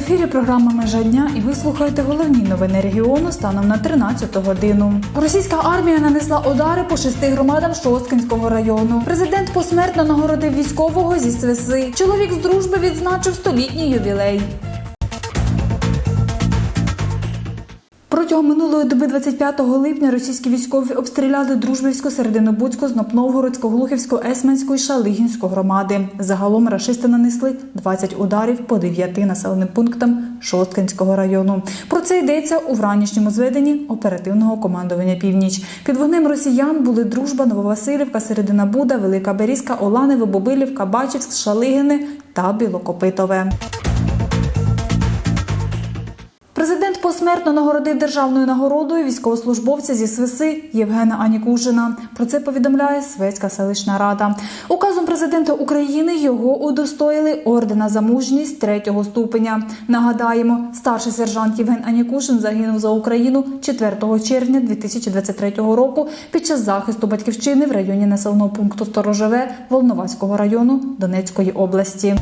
ефірі програма Межа дня і ви слухаєте головні новини регіону станом на 13 годину. Російська армія нанесла удари по шести громадам Шосткинського району. Президент посмертно нагородив військового зі свиси. Чоловік з дружби відзначив столітній ювілей. Протягом минулої доби 25 липня російські військові обстріляли Дружбівську, Серединобудську, Знопновгородську, Глухівську, Есменську і Шалигінську громади. Загалом рашисти нанесли 20 ударів по 9 населеним пунктам Шосткинського району. Про це йдеться у вранішньому зведенні оперативного командування Північ. Під вогнем росіян були Дружба, Нововасилівка, Середина Буда, Велика Берізка, Оланеве, Бобилівка, Бачівськ, Шалигини та Білокопитове. Президент посмертно нагородив державною нагородою військовослужбовця зі свиси Євгена Анікушина. Про це повідомляє Свецька селищна рада. Указом президента України його удостоїли ордена за мужність третього ступеня. Нагадаємо, старший сержант Євген Анікушин загинув за Україну 4 червня 2023 року під час захисту батьківщини в районі населеного пункту Сторожове Волноваського району Донецької області.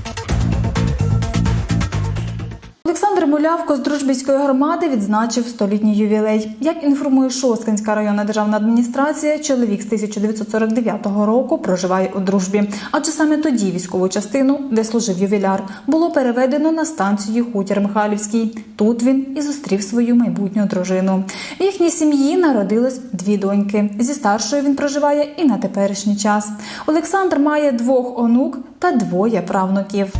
Олександр Мулявко з Дружбівської громади відзначив столітній ювілей. Як інформує Шосткинська районна державна адміністрація, чоловік з 1949 року проживає у дружбі. Адже саме тоді військову частину, де служив ювіляр, було переведено на станцію Хутір Михайлівський. Тут він і зустрів свою майбутню дружину. В їхній сім'ї народилось дві доньки. Зі старшою він проживає і на теперішній час. Олександр має двох онук та двоє правнуків.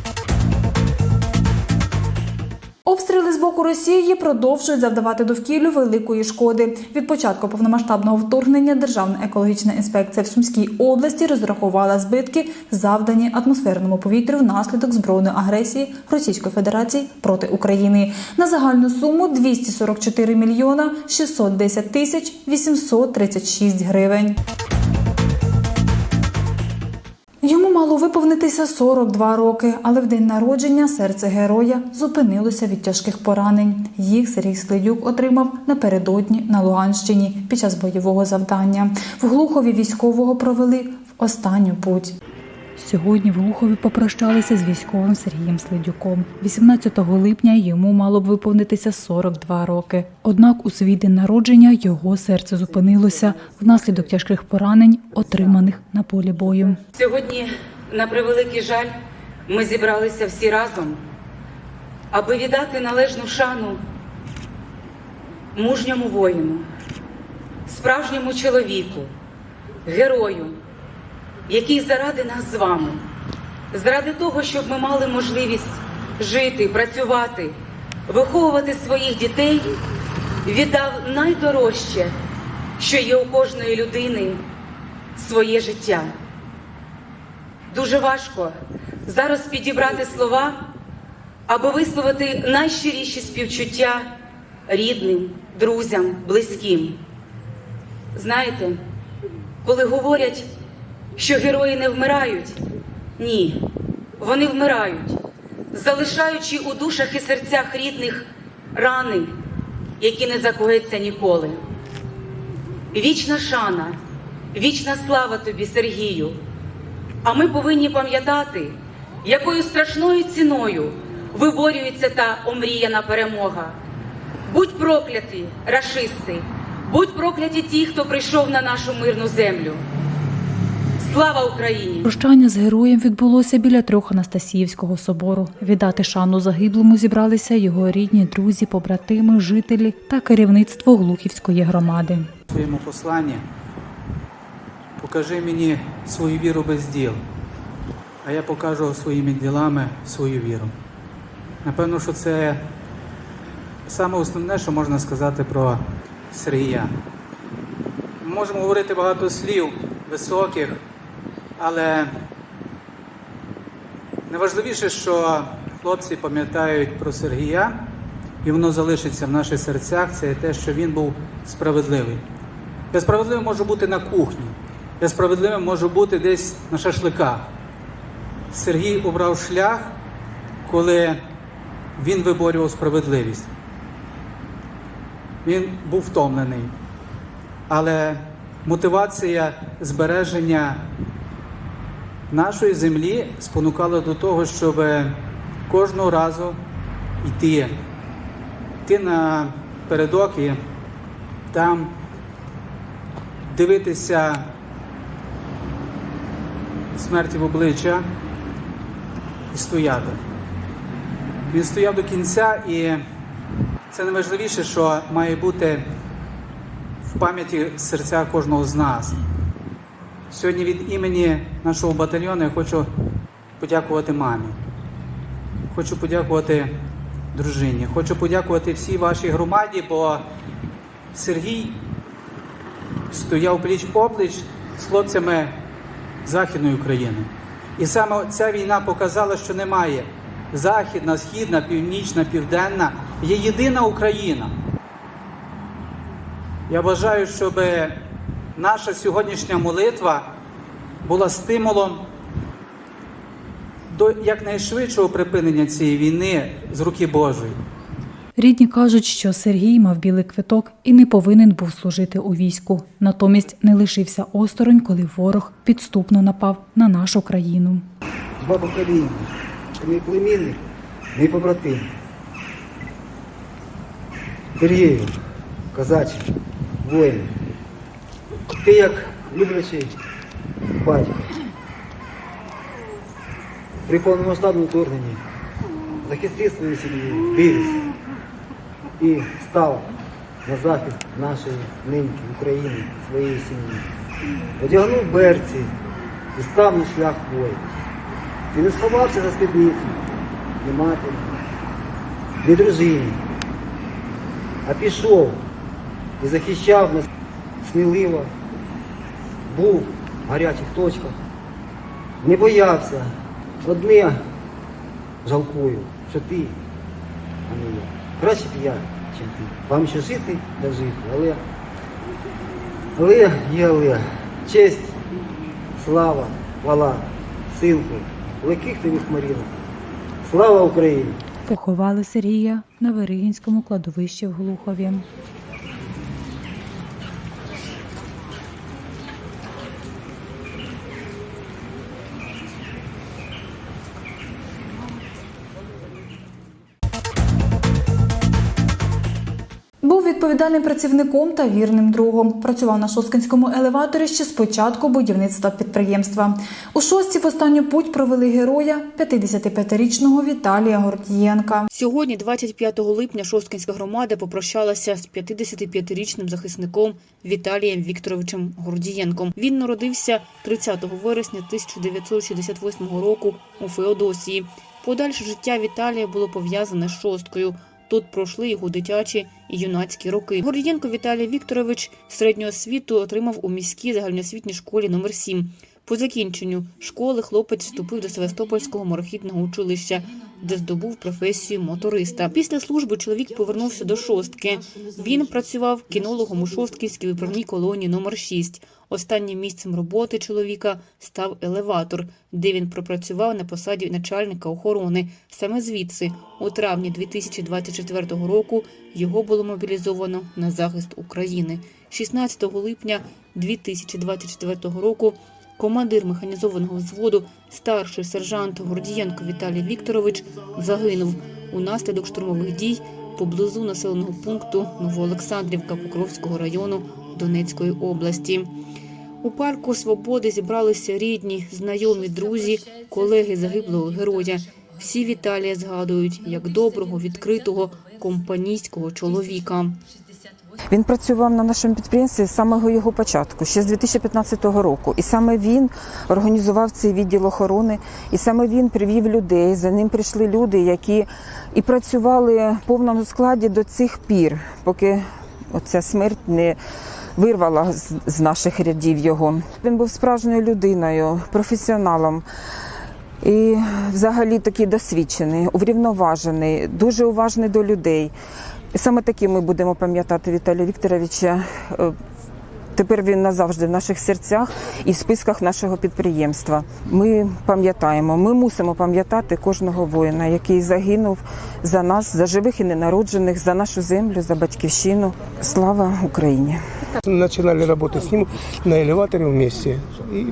Обстріли з боку Росії продовжують завдавати довкіллю великої шкоди. Від початку повномасштабного вторгнення Державна екологічна інспекція в Сумській області розрахувала збитки, завдані атмосферному повітрю внаслідок збройної агресії Російської Федерації проти України на загальну суму 244 мільйона 610 тисяч 836 гривень. Мало виповнитися 42 роки, але в день народження серце героя зупинилося від тяжких поранень. Їх Сергій Слидюк отримав напередодні на Луганщині під час бойового завдання. В Глухові військового провели в останню путь. Сьогодні в Глухові попрощалися з військовим Сергієм Слидюком. 18 липня йому мало б виповнитися 42 роки. Однак у свій день народження його серце зупинилося внаслідок тяжких поранень, отриманих на полі бою. Сьогодні, на превеликий жаль, ми зібралися всі разом, аби віддати належну шану мужньому воїну, справжньому чоловіку, герою, який заради нас з вами, заради того, щоб ми мали можливість жити, працювати, виховувати своїх дітей, віддав найдорожче, що є у кожної людини своє життя. Дуже важко зараз підібрати слова, аби висловити найщиріші співчуття рідним, друзям, близьким. Знаєте, коли говорять, що герої не вмирають, ні, вони вмирають, залишаючи у душах і серцях рідних рани, які не закоються ніколи. Вічна шана, вічна слава тобі, Сергію. А ми повинні пам'ятати, якою страшною ціною виборюється та омріяна перемога. Будь прокляті, рашисти, будь прокляті ті, хто прийшов на нашу мирну землю. Слава Україні! Прощання з героєм відбулося біля трьох Анастасіївського собору. Віддати шану загиблому зібралися його рідні, друзі, побратими, жителі та керівництво Глухівської громади. своєму посланні покажи мені свою віру без діл, а я покажу своїми ділами свою віру. Напевно, що це саме основне, що можна сказати про Сергія. Ми можемо говорити багато слів високих, але найважливіше, що хлопці пам'ятають про Сергія, і воно залишиться в наших серцях, це те, що він був справедливий. Я справедливим можу бути на кухні, я справедливим можу бути десь на шашликах. Сергій обрав шлях, коли він виборював справедливість. Він був втомлений, але мотивація збереження нашої землі спонукала до того, щоб кожного разу йти, йти на передок і там дивитися смерті в обличчя і стояти. Він стояв до кінця, і це найважливіше, що має бути в пам'яті серця кожного з нас. Сьогодні від імені нашого батальйону я хочу подякувати мамі. Хочу подякувати дружині. Хочу подякувати всій вашій громаді, бо Сергій стояв пліч опліч з хлопцями Західної України. І саме ця війна показала, що немає західна, східна, північна, південна. Є єдина Україна. Я бажаю, щоб наша сьогоднішня молитва була стимулом до якнайшвидшого припинення цієї війни з руки Божої. Рідні кажуть, що Сергій мав білий квиток і не повинен був служити у війську. Натомість не лишився осторонь, коли ворог підступно напав на нашу країну. Два покоління. Мій племінник, мій побратим. Сергію, козаче, воїн. Ти як люблячий батько. При повномасштабному вторгненні захистив свою сім'ю, виріс і став на захист нашої неньки України, своєї сім'ї. Одягнув берці і став на шлях воїн. Ти не сховався за спідницю, ні матері, ні дружини, а пішов і захищав нас сміливо, був в гарячих точках, не боявся. Одне жалкую, що ти, а не я. Краще б я, чим ти. Вам ще жити та жити, але, але є але. Честь, слава, хвала, силку, легких тобі хмарінок. Слава Україні! Поховали Сергія на Виригінському кладовищі в Глухові. Відповідальним працівником та вірним другом. Працював на Шосткинському елеваторі ще з початку будівництва підприємства. У шостці в останню путь провели героя 55-річного Віталія Гордієнка. Сьогодні, 25 липня, Шосткинська громада попрощалася з 55-річним захисником Віталієм Вікторовичем Гордієнком. Він народився 30 вересня 1968 року у Феодосії. Подальше життя Віталія було пов'язане з шосткою. Тут пройшли його дитячі і юнацькі роки. Гордієнко Віталій Вікторович середнього освіту отримав у міській загальноосвітній школі номер 7 По закінченню школи хлопець вступив до Севастопольського морохідного училища, де здобув професію моториста. Після служби чоловік повернувся до шостки. Він працював кінологом у шостківській виправній колонії номер 6 Останнім місцем роботи чоловіка став елеватор, де він пропрацював на посаді начальника охорони. Саме звідси, у травні 2024 року, його було мобілізовано на захист України. 16 липня 2024 року командир механізованого взводу, старший сержант Гордієнко Віталій Вікторович загинув унаслідок штурмових дій поблизу населеного пункту Новоолександрівка Покровського району Донецької області. У парку Свободи зібралися рідні, знайомі, друзі, колеги загиблого героя. Всі Віталія згадують як доброго, відкритого, компанійського чоловіка. Він працював на нашому підприємстві з самого його початку, ще з 2015 року. І саме він організував цей відділ охорони, і саме він привів людей. За ним прийшли люди, які і працювали в повному складі до цих пір, поки оця смерть не вирвала з- наших рядів його. Він був справжньою людиною, професіоналом. І взагалі такий досвідчений, урівноважений, дуже уважний до людей. І саме таким ми будемо пам'ятати Віталія Вікторовича. Е, Тепер він назавжди в наших серцях і в списках нашого підприємства. Ми пам'ятаємо, ми мусимо пам'ятати кожного воїна, який загинув за нас, за живих і ненароджених, за нашу землю, за батьківщину. Слава Україні! Начинали работать с ним на элеваторе вместе. И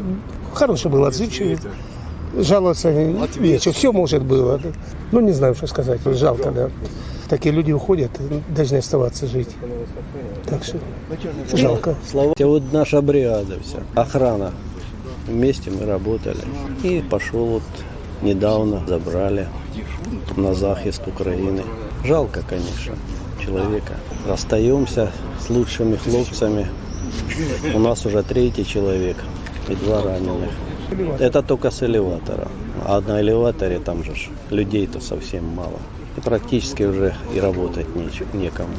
хороший был, отзывчивый. жаловаться нечего. Все может было. Ну, не знаю, что сказать. Жалко, да. Такие люди уходят, должны оставаться жить. Так что жалко. Слова. Вот наша бригада вся, охрана. Вместе мы работали. И пошел вот недавно, забрали на захист Украины. Жалко, конечно, человека. Расстаемся с лучшими хлопцами. У нас уже третий человек и два раненых. Это только с элеватора. А на элеваторе там же людей-то совсем мало. Практически уже и работать некому.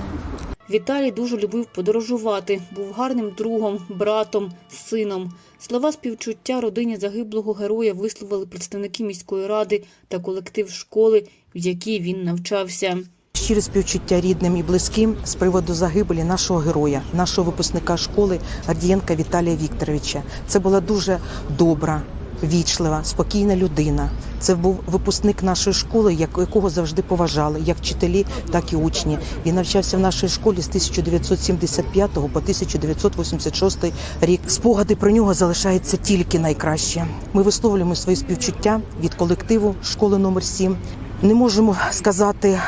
Віталій дуже любив подорожувати, був гарним другом, братом, сином. Слова співчуття родині загиблого героя висловили представники міської ради та колектив школи, в якій він навчався. Щире співчуття рідним і близьким з приводу загибелі нашого героя, нашого випускника школи Ардієнка Віталія Вікторовича. Це була дуже добра, вічлива, спокійна людина. Це був випускник нашої школи, як- якого завжди поважали, як вчителі, так і учні. Він навчався в нашій школі з 1975 по 1986 рік. Спогади про нього залишаються тільки найкраще. Ми висловлюємо свої співчуття від колективу школи номер 7 не можемо сказати,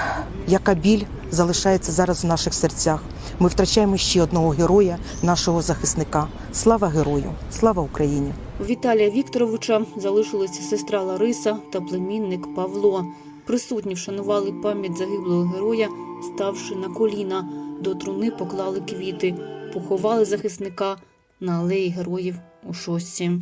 яка біль залишається зараз в наших серцях. Ми втрачаємо ще одного героя, нашого захисника. Слава герою! Слава Україні! У Віталія Вікторовича залишилися сестра Лариса та племінник Павло. Присутні вшанували пам'ять загиблого героя, ставши на коліна. До труни поклали квіти, поховали захисника на алеї героїв у шостці.